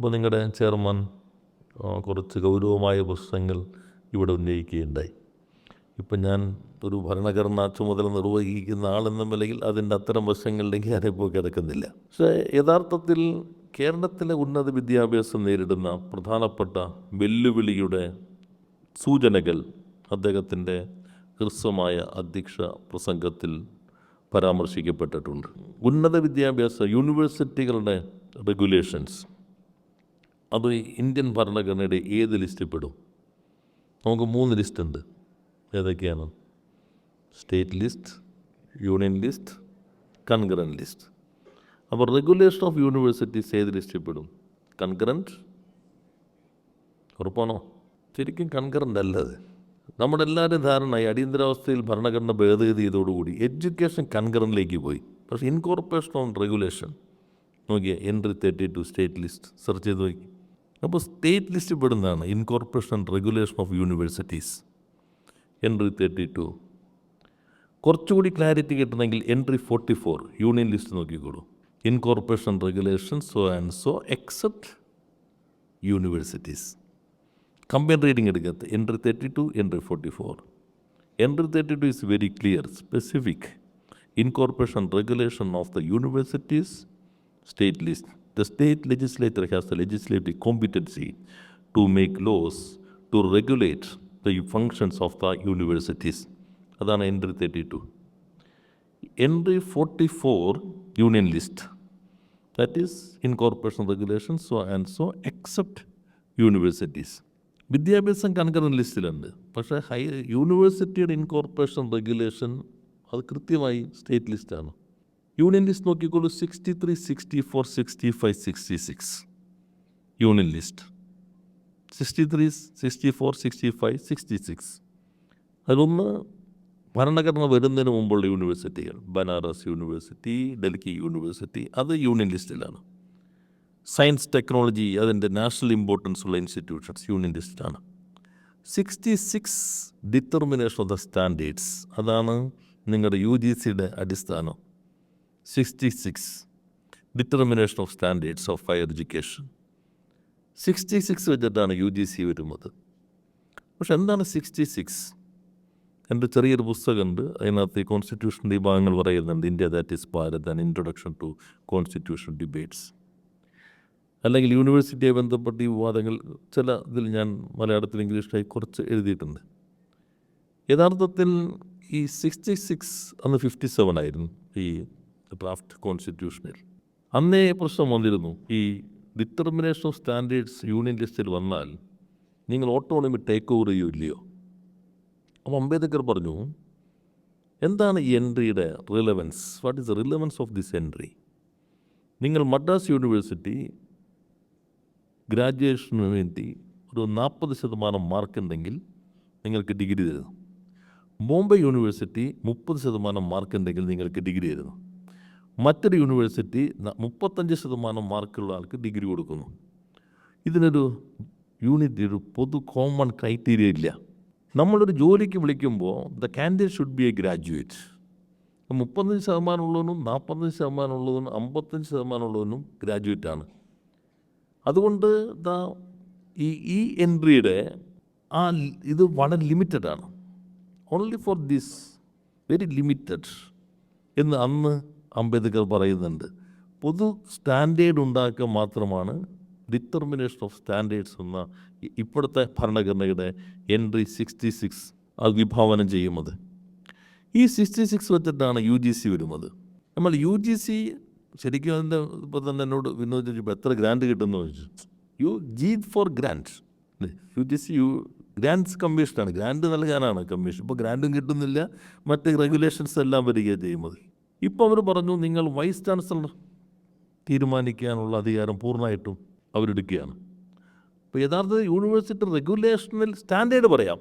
അപ്പോൾ നിങ്ങളുടെ ചെയർമാൻ കുറച്ച് ഗൗരവമായ പ്രശ്നങ്ങൾ ഇവിടെ ഉന്നയിക്കുകയുണ്ടായി. ഇപ്പം ഞാൻ ഒരു ഭരണഘടനാ ചുമതല നിർവഹിക്കുന്ന ആളെന്ന നിലയിൽ അതിന്റെ അത്തരം വശങ്ങളിലേക്ക് ഞാനിപ്പോൾ കിടക്കുന്നില്ല. പക്ഷേ യഥാർത്ഥത്തിൽ കേരളത്തിലെ ഉന്നത വിദ്യാഭ്യാസം നേരിടുന്ന പ്രധാനപ്പെട്ട വെല്ലുവിളിയുടെ സൂചനകൾ അദ്ദേഹത്തിന്റെ ഹ്രസ്വമായ അധ്യക്ഷ പ്രസംഗത്തിൽ പരാമർശിക്കപ്പെട്ടിട്ടുണ്ട്. ഉന്നത വിദ്യാഭ്യാസ യൂണിവേഴ്സിറ്റികളുടെ റെഗുലേഷൻസ് അത് ഇന്ത്യൻ ഭരണഘടനയുടെ ഏത് ലിസ്റ്റിൽ പെടും നമുക്ക് മൂന്ന് ലിസ്റ്റ് ഉണ്ട് ഏതൊക്കെയാണ്? State list union list concurrent list. അപ്പോൾ റെഗുലേഷൻ ഓഫ് യൂണിവേഴ്സിറ്റീസ് ഏത് ലിസ്റ്റിൽ പെടും കൺകറന്റ് ഉറപ്പാണോ? ശരിക്കും കൺകറന്റ് അല്ലത് നമ്മുടെ ധാരണ ഈ അടിയന്തരാവസ്ഥയിൽ ഭരണഘടന ഭേദഗതി ചെയ്തോടുകൂടി എഡ്യൂക്കേഷൻ കൺകറന്റിലേക്ക് പോയി. പക്ഷേ ഇൻകോർപ്പറേഷൻ ഓൺ റെഗുലേഷൻ. നോക്കിയാൽ entry thirty two state list. Search ചെയ്ത് നോക്കി. അപ്പോൾ state list പെടുന്നതാണ് incorporation and regulation of universities entry thirty two കുറച്ചുകൂടി ക്ലാരിറ്റി കിട്ടണമെങ്കിൽ entry forty four union list നോക്കിക്കോളൂ. Incorporation regulation so and so except universities combine reading എടുക്കാത്ത entry thirty two entry forty four entry thirty two is very clear specific incorporation regulation of the universities state list. The state legislature has the legislative competency to make laws to regulate the functions of the universities. അതാണ് entry thirty two entry forty four union list that is incorporation regulation so and so except universities വിദ്യാഭ്യാസം concurrent ലിസ്റ്റിലുണ്ട്. പക്ഷേ high യൂണിവേഴ്സിറ്റിയുടെ incorporation regulation അത് കൃത്യമായി state ലിസ്റ്റാണ് union list നോക്കിക്കോളൂ. Sixty three sixty four sixty five sixty six union list sixty three sixty four sixty five sixty six അതിലൊന്ന് ഭരണഘടന വരുന്നതിന് മുമ്പുള്ള യൂണിവേഴ്സിറ്റികൾ. ബനാറസ് യൂണിവേഴ്സിറ്റി ഡൽഹി യൂണിവേഴ്സിറ്റി അത് യൂണിയൻ ലിസ്റ്റിലാണ് സയൻസ് ടെക്നോളജി അതിന്റെ നാഷണൽ ഇമ്പോർട്ടൻസ് ഉള്ള institutions union ലിസ്റ്റിലാണ് sixty six determination of the standards അതാണ് നിങ്ങളുടെ യു ജി സിയുടെ അടിസ്ഥാനം. Sixty six determination of standards of higher education sixty six വെച്ചിട്ടാണ് യു ജി സി വരുന്നത്. പക്ഷെ എന്താണ് സിക്സ്റ്റി സിക്സ്? എന്റെ ചെറിയൊരു പുസ്തകമുണ്ട്. അതിനകത്ത് ഈ കോൺസ്റ്റിറ്റ്യൂഷന്റെ ഈ ഭാഗങ്ങൾ പറയുന്നുണ്ട്. India that is Bharat and introduction to constitution debates അല്ലെങ്കിൽ യൂണിവേഴ്സിറ്റിയെ ബന്ധപ്പെട്ട ഈ വിവാദങ്ങൾ ചില ഇതിൽ ഞാൻ മലയാളത്തിൽ ഇംഗ്ലീഷിലായി കുറച്ച് എഴുതിയിട്ടുണ്ട്. യഥാർത്ഥത്തിൽ ഈ സിക്സ്റ്റി സിക്സ് അന്ന് ഫിഫ്റ്റി സെവൻ ആയിരുന്നു. ഈ ഡ്രാഫ്റ്റ് കോൺസ്റ്റിറ്റ്യൂഷനിൽ അന്നേ പ്രശ്നം വന്നിരുന്നു. ഈ ഡിറ്റർമിനേഷൻ ഓഫ് സ്റ്റാൻഡേർഡ്സ് യൂണിയൻ ലിസ്റ്റിൽ വന്നാൽ നിങ്ങൾ ഓട്ടോണമി ടേക്ക് ഓവർ ചെയ്യോ ഇല്ലയോ? അപ്പോൾ അംബേദ്കർ പറഞ്ഞു എന്താണ് ഈ എൻട്രിയുടെ relevance what is the relevance of this entry നിങ്ങൾ മദ്രാസ് യൂണിവേഴ്സിറ്റി ഗ്രാജുവേഷന് വേണ്ടി ഒരു നാൽപ്പത് ശതമാനം മാർക്ക് ഉണ്ടെങ്കിൽ നിങ്ങൾക്ക് ഡിഗ്രി തരുന്നു. ബോംബെ യൂണിവേഴ്സിറ്റി മുപ്പത് ശതമാനം മാർക്ക് ഉണ്ടെങ്കിൽ നിങ്ങൾക്ക് ഡിഗ്രി തരുന്നു. മറ്റൊരു യൂണിവേഴ്സിറ്റി മുപ്പത്തഞ്ച് ശതമാനം മാർക്കുള്ള ആൾക്ക് ഡിഗ്രി കൊടുക്കുന്നു. ഇതിനൊരു യൂണിറ്റ് ഒരു പൊതു കോമൺ ക്രൈറ്റീരിയ ഇല്ല. നമ്മളൊരു ജോലിക്ക് വിളിക്കുമ്പോൾ the candidate should be a graduate മുപ്പത്തഞ്ച് ശതമാനം ഉള്ളവനും നാൽപ്പത്തഞ്ച് ശതമാനം ഉള്ളവനും അമ്പത്തഞ്ച് ശതമാനം ഉള്ളവനും ആണ്. അതുകൊണ്ട് ദ ഈ ഈ എൻട്രിയുടെ ആ ഇത് വളരെ ലിമിറ്റഡ് ആണ്. Only for this very limited എന്ന് അന്ന് അംബേദ്കർ പറയുന്നുണ്ട്. പൊതു സ്റ്റാൻഡേർഡ് ഉണ്ടാക്കുക മാത്രമാണ് ഡിറ്റർമിനേഷൻ ഓഫ് സ്റ്റാൻഡേർഡ്സ് എന്ന ഇപ്പോഴത്തെ ഭരണഘടനയുടെ എൻട്രി സിക്സ്റ്റി സിക്സ് അത് വിഭാവനം ചെയ്യുന്നത്. ഈ സിക്സ്റ്റി സിക്സ് വെച്ചിട്ടാണ് യു ജി സി വരുന്നത്. നമ്മൾ യു ജി സി ശരിക്കും അതിന്റെ ഇപ്പോൾ തന്നെ എന്നോട് വിനോദ് ചോദിച്ചപ്പോൾ എത്ര ഗ്രാൻഡ് കിട്ടുമെന്ന് ചോദിച്ചു. U G for grant. U G C U grants കമ്മീഷനാണ്. ഗ്രാൻഡ് നൽകാനാണ് കമ്മീഷൻ. ഇപ്പോൾ ഗ്രാൻഡും കിട്ടുന്നില്ല. മറ്റ് റെഗുലേഷൻസ് എല്ലാം വരികയാണ് ചെയ്യുന്നത്. ഇപ്പോൾ അവർ പറഞ്ഞു നിങ്ങൾ വൈസ് ചാൻസലർ തീരുമാനിക്കാനുള്ള അധികാരം പൂർണമായിട്ടും അവരെടുക്കുകയാണ്. അപ്പോൾ യഥാർത്ഥത്തിൽ യൂണിവേഴ്സിറ്റി റെഗുലേഷനിൽ സ്റ്റാൻഡേർഡ് പറയാം.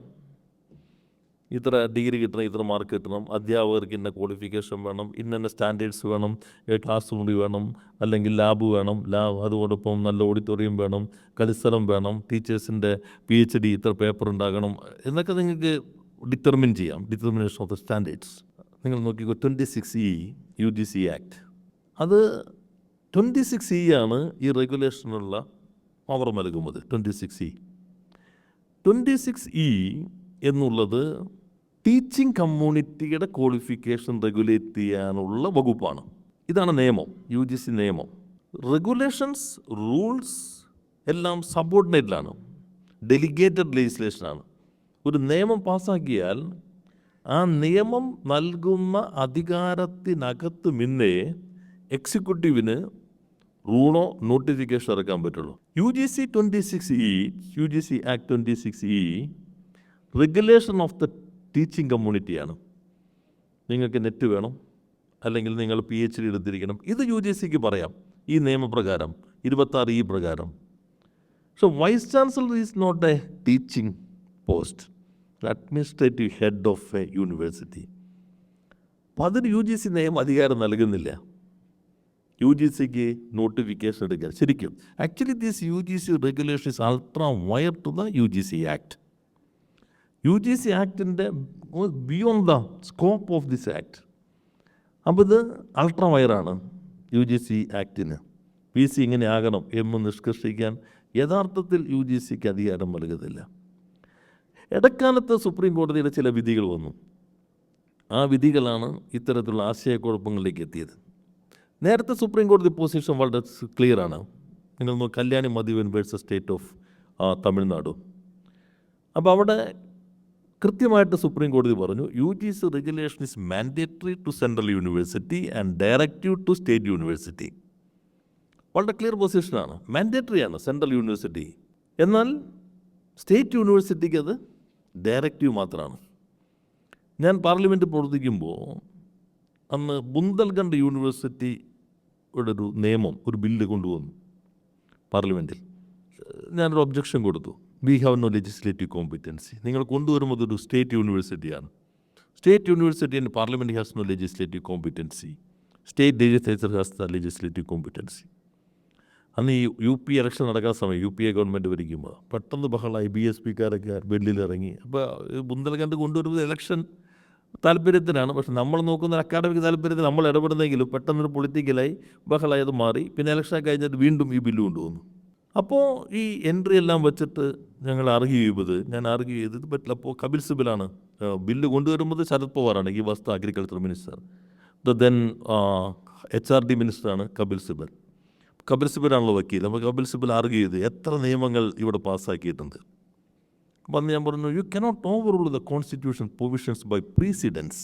ഇത്ര ഡിഗ്രി കിട്ടണം ഇത്ര മാർക്ക് കിട്ടണം അധ്യാപകർക്ക് ഇന്ന ക്വാളിഫിക്കേഷൻ വേണം ഇന്ന സ്റ്റാൻഡേർഡ്സ് വേണം ക്ലാസ് മുറി വേണം അല്ലെങ്കിൽ ലാബ് വേണം ലാബ് അതോടൊപ്പം നല്ല ഓഡിറ്റോറിയം വേണം കളിസ്ഥലം വേണം ടീച്ചേഴ്സിന്റെ പി എച്ച് ഡി ഇത്ര പേപ്പർ ഉണ്ടാകണം എന്നൊക്കെ നിങ്ങൾക്ക് ഡിറ്റർമിൻ ചെയ്യാം ഡിറ്റർമിനേഷൻ ഓഫ് ദ സ്റ്റാൻഡേർഡ്സ്. നിങ്ങൾ നോക്കിക്കോ twenty six E U G C act അത് ട്വന്റി സിക്സ് ഇ ആണ് ഈ റെഗുലേഷനുള്ള പവർ നൽകുന്നത് twenty six E twenty six E എന്നുള്ളത് ടീച്ചിങ് കമ്മ്യൂണിറ്റിയുടെ ക്വാളിഫിക്കേഷൻ റെഗുലേറ്റ് ചെയ്യാനുള്ള വകുപ്പാണ്. ഇതാണ് നിയമം യു ജി സി നിയമം. റെഗുലേഷൻസ് റൂൾസ് എല്ലാം സബോർഡിനേറ്റിലാണ് ഡെലിഗേറ്റഡ് ലെജിസ്ലേഷനാണ് ഒരു നിയമം പാസ്സാക്കിയാൽ ആ നിയമം നൽകുന്ന അധികാരത്തിനകത്ത് മുന്നേ എക്സിക്യൂട്ടീവിന് റൂളോ നോട്ടിഫിക്കേഷൻ ഇറക്കാൻ പറ്റുള്ളൂ. U G C twenty six E U G C act twenty six E regulation of the teaching കമ്മ്യൂണിറ്റിയാണ്. നിങ്ങൾക്ക് നെറ്റ് വേണം അല്ലെങ്കിൽ നിങ്ങൾ പി എച്ച് ഡി എടുത്തിരിക്കണം. ഇത് യു ജി സിക്ക് പറയാം ഈ നിയമപ്രകാരം ഇരുപത്താറ് ഈ പ്രകാരം. So vice chancellor is not a teaching post administrative head of a university അപ്പോൾ അതിന് യു ജി സി നിയമം അധികാരം നൽകുന്നില്ല. യു ജി സിക്ക് നോട്ടിഫിക്കേഷൻ എടുക്കാൻ. ശരിക്കും actually this U G C regulation is ultra vires to the U G C act U G C ആക്ടിന്റെ beyond the scope of this act അപ്പോൾ ഇത് അൾട്രാ വയറാണ് U G C ആക്ടിന് P C ഇങ്ങനെ ആകണം എന്ന് നിഷ്കർഷിക്കാൻ യഥാർത്ഥത്തിൽ യു ജി സിക്ക് അധികാരം നൽകുന്നില്ല. ഇടക്കാലത്ത് സുപ്രീം കോടതിയുടെ ചില വിധികൾ വന്നു. ആ വിധികളാണ് ഇത്തരത്തിലുള്ള ആശയക്കുഴപ്പങ്ങളിലേക്ക് എത്തിയത്. നേരത്തെ സുപ്രീം കോടതി പൊസിഷൻ വളരെ ക്ലിയറാണ് നിങ്ങൾ നോക്കി Kalyani Mathivanan versus state of Tamil Nadu. അപ്പോൾ അവിടെ കൃത്യമായിട്ട് സുപ്രീം കോടതി പറഞ്ഞു U G C regulation is mandatory to central university and directive to state university വളരെ ക്ലിയർ പൊസിഷനാണ് മാൻഡേറ്ററി ആണ് സെൻട്രൽ യൂണിവേഴ്സിറ്റി എന്നാൽ സ്റ്റേറ്റ് യൂണിവേഴ്സിറ്റിക്ക് അത് ഡയറക്റ്റീവ് മാത്രമാണ് ഞാൻ പാർലമെന്റ് പ്രവർത്തിക്കുമ്പോൾ അന്ന് ബുന്ദൽഖണ്ഡ് യൂണിവേഴ്സിറ്റിയുടെ ഒരു നിയമം ഒരു ബില്ല് കൊണ്ടുവന്നു പാർലമെന്റിൽ ഞാനൊരു ഒബ്ജക്ഷൻ കൊടുത്തു. We have no legislative competency നിങ്ങൾ കൊണ്ടുവരുമ്പോൾ ഒരു state യൂണിവേഴ്സിറ്റിയാണ് state university and parliament has no legislative competency state legislature has the legislative competency അന്ന് ഈ യു പി ഇലക്ഷൻ നടക്കാൻ സമയം യു പി എ ഗവൺമെന്റ് ഭരിക്കുമ്പോൾ പെട്ടെന്ന് ബഹളമായി ബി എസ് പിക്കാരൊക്കെ ബില്ലിലിറങ്ങി. അപ്പോൾ ബുന്ദൽഖണ്ഡ് കൊണ്ടുവരുന്നത് ഇലക്ഷൻ താല്പര്യത്തിനാണ്. പക്ഷെ നമ്മൾ നോക്കുന്ന അക്കാഡമിക് താല്പര്യത്തിൽ നമ്മൾ ഇടപെടുന്നെങ്കിലും പെട്ടെന്നൊരു പൊളിറ്റിക്കലായി ബഹളായി അത് മാറി. പിന്നെ ഇലക്ഷൻ കഴിഞ്ഞിട്ട് വീണ്ടും ഈ ബില്ല് കൊണ്ടുവന്നു. അപ്പോൾ ഈ എൻട്രി എല്ലാം വെച്ചിട്ട് ഞങ്ങൾ ആർഗ്യൂ ചെയ്തത്. ഞാൻ ആർഗ്യൂ ചെയ്തത് പറ്റില്ല. അപ്പോൾ കപിൽ സിബിലാണ് ബില്ല് കൊണ്ടുവരുമ്പോൾ ശരത് പവാറാണ് ഈ വസ്തു agriculture minister the then H R D മിനിസ്റ്ററാണ് Kapil Sibal. Kapil സിബലാണല്ലോ വക്കീൽ. അപ്പോൾ കപിൽ സിബൽ ആർഗ്യൂ ചെയ്ത് എത്ര നിയമങ്ങൾ ഇവിടെ പാസ്സാക്കിയിട്ടുണ്ട്. അപ്പം അന്ന് ഞാൻ പറഞ്ഞു you cannot overrule the constitution provisions by precedence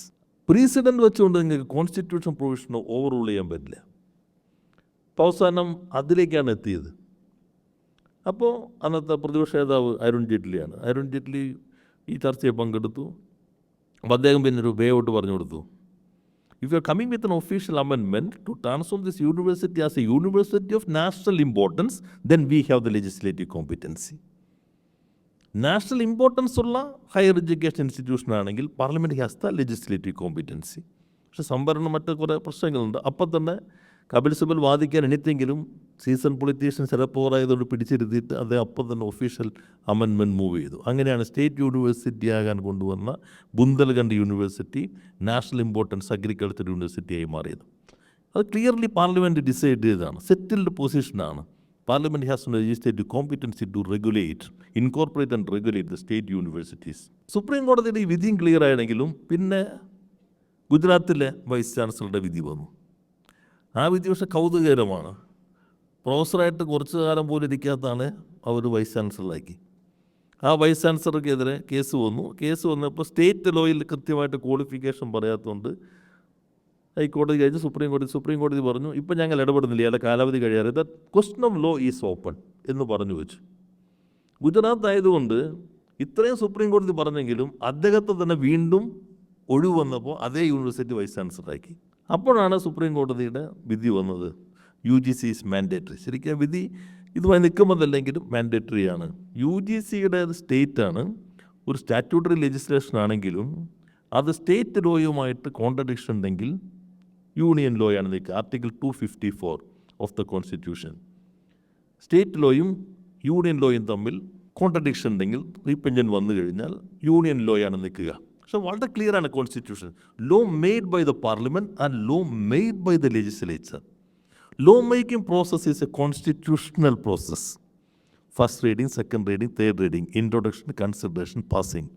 president വെച്ചുകൊണ്ട് നിങ്ങൾക്ക് കോൺസ്റ്റിറ്റ്യൂഷൻ പ്രൊവിഷൻ ഓവർ റൂൾ ചെയ്യാൻ പറ്റില്ല. അപ്പോൾ അവസാനം അതിലേക്കാണ് എത്തിയത്. അപ്പോൾ അന്നത്തെ പ്രതിപക്ഷ നേതാവ് അരുൺ ജെയ്റ്റ്ലിയാണ്. അരുൺ ജെയ്റ്റ്ലി ഈ ചർച്ചയിൽ പങ്കെടുത്തു. അപ്പോൾ അദ്ദേഹം പിന്നെ ഒരു വേ ഔട്ട് പറഞ്ഞു കൊടുത്തു. If you are coming with an official അമെൻമെന്റ് to transform this university as a university of national importance then we have the legislative competency national importance ഉള്ള ഹയർ എഡ്യൂക്കേഷൻ ഇൻസ്റ്റിറ്റ്യൂഷൻ ആണെങ്കിൽ parliament has the legislative competency പക്ഷേ സംവരണം മറ്റ് കുറേ പ്രശ്നങ്ങളുണ്ട്. അപ്പം തന്നെ കപിൽ സിബൽ വാദിക്കാൻ എനിത്തെങ്കിലും സീസൺ പൊളിറ്റീഷ്യൻ ചിലപ്പോറായതുകൊണ്ട് പിടിച്ചിരുത്തിയിട്ട് അദ്ദേഹം അപ്പം തന്നെ ഒഫീഷ്യൽ അമെൻമെന്റ് മൂവ് ചെയ്തു. അങ്ങനെയാണ് സ്റ്റേറ്റ് യൂണിവേഴ്സിറ്റി ആകാൻ കൊണ്ടുവന്ന Bundelkhand university national importance agriculture യൂണിവേഴ്സിറ്റിയായി മാറിയത്. അത് ക്ലിയർലി പാർലമെന്റ് ഡിസൈഡ് ചെയ്തതാണ്. Settled പൊസിഷനാണ് parliament has legislative competency to regulate incorporate and regulate the state universities supreme കോടതിയുടെ ഈ വിധിയും ക്ലിയർ ആയെങ്കിലും പിന്നെ ഗുജറാത്തിലെ വൈസ് ചാൻസലറുടെ വിധി വന്നു. ആ വിധി പക്ഷേ കൗതുകകരമാണ്. പ്രൊഫസറായിട്ട് കുറച്ച് കാലം പോലും ഇരിക്കാത്തതാണ് അവർ വൈസ് ചാൻസലറാക്കി. ആ വൈസ് ചാൻസലർക്കെതിരെ കേസ് വന്നു. കേസ് വന്നപ്പോൾ സ്റ്റേറ്റ് ലോയിൽ കൃത്യമായിട്ട് ക്വാളിഫിക്കേഷൻ പറയാത്തതുകൊണ്ട് ഹൈക്കോടതി കഴിഞ്ഞ് സുപ്രീം കോടതി സുപ്രീം കോടതി പറഞ്ഞു ഇപ്പം ഞങ്ങൾ ഇടപെടുന്നില്ല അയാളുടെ കാലാവധി കഴിയാറ് the question of law is open എന്ന് പറഞ്ഞു വെച്ചു. ഗുജറാത്ത് ആയതുകൊണ്ട് ഇത്രയും സുപ്രീം കോടതി പറഞ്ഞെങ്കിലും അദ്ദേഹത്തെ തന്നെ വീണ്ടും ഒഴിവ് വന്നപ്പോൾ അതേ യൂണിവേഴ്സിറ്റി വൈസ് ചാൻസലറാക്കി. അപ്പോഴാണ് സുപ്രീം കോടതിയുടെ വിധി വന്നത്. U G C is mandatory ശരിക്കും വിധി ഇതുമായി നിൽക്കുമ്പോഴല്ലെങ്കിലും മാൻഡേറ്ററി ആണ്. യു ജി സിയുടെ സ്റ്റേറ്റാണ് ഒരു സ്റ്റാറ്റ്യൂട്ടറി ലെജിസ്ലേഷൻ ആണെങ്കിലും അത് സ്റ്റേറ്റ് ലോയുമായിട്ട് കോൺട്രഡിക്ഷൻ ഉണ്ടെങ്കിൽ യൂണിയൻ ലോയാണ് നിൽക്കുക. Article two fifty four of the constitution state ലോയും union ലോയും തമ്മിൽ കോൺട്രഡിക്ഷൻ ഉണ്ടെങ്കിൽ റീപെൻഷൻ വന്നു കഴിഞ്ഞാൽ യൂണിയൻ ലോയാണ് നിൽക്കുക. പക്ഷെ വളരെ ക്ലിയറാണ് constitution law made by the parliament and law made by the legislature law making process is a constitutional process first reading second reading third reading introduction consideration passing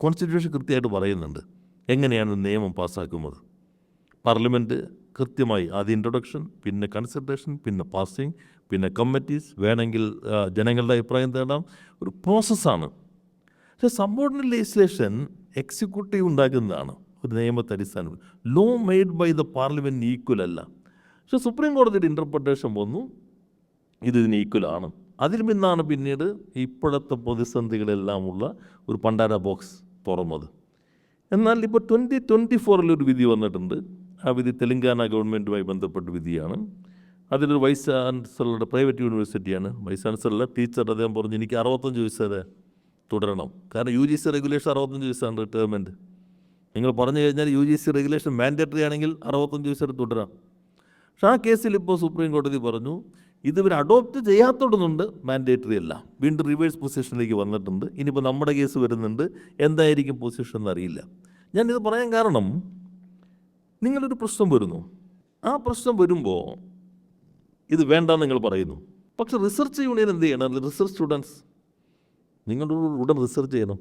constitution കൃത്യമായിട്ട് പറയുന്നുണ്ട്. എങ്ങനെയാണ് നിയമം പാസ്സാക്കുന്നത്? പാർലമെന്റ് കൃത്യമായി ആദ്യം ഇൻട്രൊഡക്ഷൻ പിന്നെ consideration പിന്നെ passing പിന്നെ committees വേണമെങ്കിൽ ജനങ്ങളുടെ അഭിപ്രായം തേടാം. ഒരു പ്രോസസ്സാണ് പക്ഷേ സബോർഡിനേറ്റ് ലെജിസ്ലേഷൻ എക്സിക്യൂട്ടീവ് ഉണ്ടാക്കുന്നതാണ്. ഒരു നിയമത്തെ അടിസ്ഥാനം law made by the parliament equal അല്ല. പക്ഷേ സുപ്രീം കോടതിയുടെ ഇന്റർപ്രിട്ടേഷൻ വന്നു ഇത് ഇതിന് ഈക്വലാണ് അതിൽ നിന്നാണ് പിന്നീട് ഇപ്പോഴത്തെ പ്രതിസന്ധികളെല്ലാമുള്ള ഒരു പണ്ടാര ബോക്സ് തുറന്നത്. എന്നാൽ ഇപ്പോൾ ട്വന്റി ട്വന്റി ഫോറിൽ ഒരു വിധി വന്നിട്ടുണ്ട്. ആ വിധി തെലങ്കാന ഗവൺമെന്റുമായി ബന്ധപ്പെട്ട വിധിയാണ്. അതിലൊരു വൈസ് ചാൻസലറുടെ പ്രൈവറ്റ് യൂണിവേഴ്സിറ്റിയാണ് വൈസ് ചാൻസലറുടെ ടീച്ചർ അദ്ദേഹം പറഞ്ഞു എനിക്ക് അറുപത്തഞ്ച് വയസ്സ് വരെ തുടരണം. കാരണം യു ജി സി റെഗുലേഷൻ അറുപത്തഞ്ച് വയസ്സാണ് റിട്ടയർമെന്റ് നിങ്ങൾ പറഞ്ഞു കഴിഞ്ഞാൽ U G C regulation mandatory ആണെങ്കിൽ അറുപത്തഞ്ച് വയസ്സ് വരെ തുടരാം. പക്ഷേ ആ കേസിൽ ഇപ്പോൾ സുപ്രീം കോടതി പറഞ്ഞു ഇതിവർ അഡോപ്റ്റ് ചെയ്യാത്തതുകൊണ്ട് മാൻഡേറ്ററി അല്ല. വീണ്ടും റിവേഴ്സ് പൊസിഷനിലേക്ക് വന്നിട്ടുണ്ട്. ഇനിയിപ്പോൾ നമ്മുടെ കേസ് വരുന്നുണ്ട് എന്തായിരിക്കും പൊസിഷൻ എന്നറിയില്ല ഞാനിത് പറയാൻ കാരണം നിങ്ങളൊരു പ്രശ്നം വരുന്നു. ആ പ്രശ്നം വരുമ്പോൾ ഇത് വേണ്ട നിങ്ങൾ പറയുന്നു. പക്ഷെ റിസർച്ച് യൂണിയൻ എന്ത് ചെയ്യണം? റിസർച്ച് സ്റ്റുഡൻസ് നിങ്ങളുടെ ഉടൻ റിസർച്ച് ചെയ്യണം.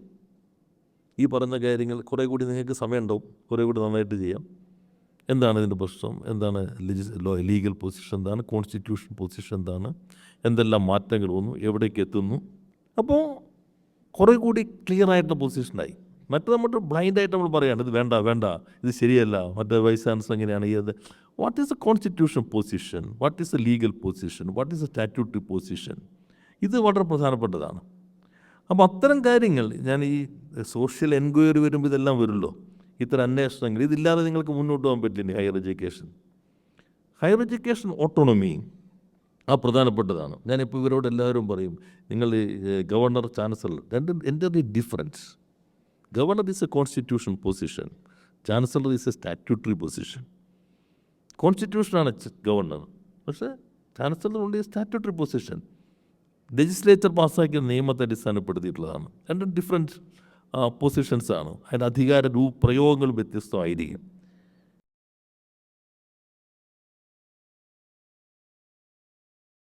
ഈ പറഞ്ഞ കാര്യങ്ങൾ കുറേ കൂടി നിങ്ങൾക്ക് സമയമുണ്ടാവും. കുറേ കൂടി നന്നായിട്ട് ചെയ്യാം. എന്താണ് ഇതിന്റെ പ്രശ്നം? എന്താണ് ലീഗൽ പൊസിഷൻ എന്താണ്? കോൺസ്റ്റിറ്റ്യൂഷൻ പൊസിഷൻ എന്താണ്? എന്തെല്ലാം മാറ്റങ്ങൾ വന്നു? എവിടേക്ക് എത്തുന്നു? അപ്പോൾ കുറേ കൂടി ക്ലിയർ ആയിട്ടുള്ള പൊസിഷനായി മറ്റേ നമ്മൾ ബ്ലൈൻഡായിട്ട് നമ്മൾ പറയാണ് ഇത് വേണ്ട വേണ്ട ഇത് ശരിയല്ല. മറ്റേ വൈസ് ചാൻസലർ എങ്ങനെയാണ് ഇത് what is a constitution position what is a legal position what is a statutory position ഇത് വളരെ പ്രധാനപ്പെട്ടതാണ്. അപ്പോൾ അത്തരം കാര്യങ്ങൾ ഞാൻ ഈ സോഷ്യൽ എൻക്വയറി വരുമ്പോൾ ഇതെല്ലാം വരുമല്ലോ. ഇത്തരം അന്വേഷണങ്ങൾ. ഇതില്ലാതെ നിങ്ങൾക്ക് മുന്നോട്ട് പോകാൻ പറ്റില്ല higher education? Higher education autonomy ആ പ്രധാനപ്പെട്ടതാണ്. ഞാനിപ്പോൾ ഇവരോട് എല്ലാവരും പറയും നിങ്ങൾ ഗവർണർ ചാൻസലർ രണ്ട് എന്റെ difference. Governor is a constitution position. Chancellor is a statutory position. കോൺസ്റ്റിറ്റ്യൂഷനാണ് governor. പക്ഷേ ചാൻസലർ ഉണ്ട് സ്റ്റാറ്റ്യൂട്ടറി പൊസിഷൻ. ലെജിസ്ലേച്ചർ പാസ്സാക്കിയ നിയമത്തെ അടിസ്ഥാനപ്പെടുത്തിയിട്ടുള്ളതാണ്. രണ്ടും ഡിഫറെന്റ് പൊസിഷൻസ് ആണ്. അതിന്റെ അധികാര പ്രയോഗങ്ങൾ വ്യത്യസ്തമായിരിക്കും.